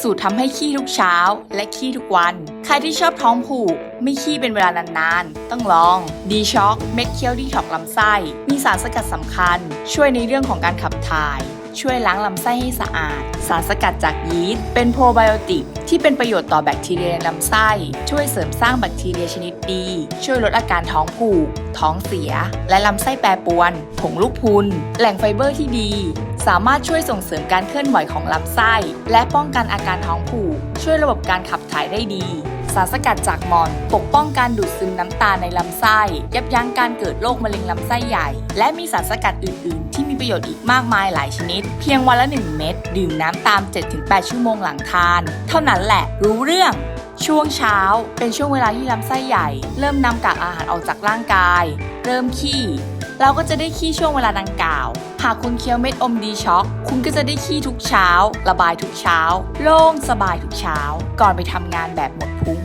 สูตรทำให้ขี้ทุกเช้า และขี้ทุกวัน ใครที่ชอบท้องผูก ไม่ขี้เป็นเวลานานๆ ต้องลองดีช็อกเม็ดเคี้ยวดีท็อกลำไส้ มีสารสกัดสำคัญ ช่วยในเรื่องของการขับถ่าย ช่วยล้างลำไส้ให้สะอาด สารสกัดจากยีสต์เป็นโปรไบโอติกที่เป็นประโยชน์ต่อแบคทีเรียในลำไส้ ช่วยเสริมสร้างแบคทีเรียชนิดดี ช่วยลดอาการท้องผูก ท้องเสีย และลำไส้แปรปรวน ผงลูกพุน แหล่งไฟเบอร์ที่ดี สามารถช่วยส่งเสริมการเคลื่อนไหวของลำไส้ และป้องกันอาการท้องผูก ช่วยระบบการขับถ่ายได้ดี สารสกัดจากมอน ปกป้องการดูดซึมน้ำตาลในลำไส้ ยับยั้งการเกิดโรคมะเร็งลำไส้ใหญ่ และมีสารสกัดอื่น ๆ ที่มีประโยชน์อีกมากมายหลายชนิด เพียงวันละ 1 เม็ดดื่มน้ำตาม 7-8 ชั่วโมงหลังทาน เท่านั้นแหละรู้เรื่อง ช่วงเช้าเป็นช่วงเวลาที่ลำไส้ใหญ่ เริ่มนำกากอาหารออกจากร่างกาย เริ่มขี้ เราก็จะได้ขี้ช่วงเวลาดังกล่าว หากคุณเคี้ยวเม็ดอมดีช็อก คุณก็จะได้ขี้ทุกเช้า ระบายทุกเช้า โล่งสบายทุกเช้า ก่อนไปทำงานแบบหมดพุง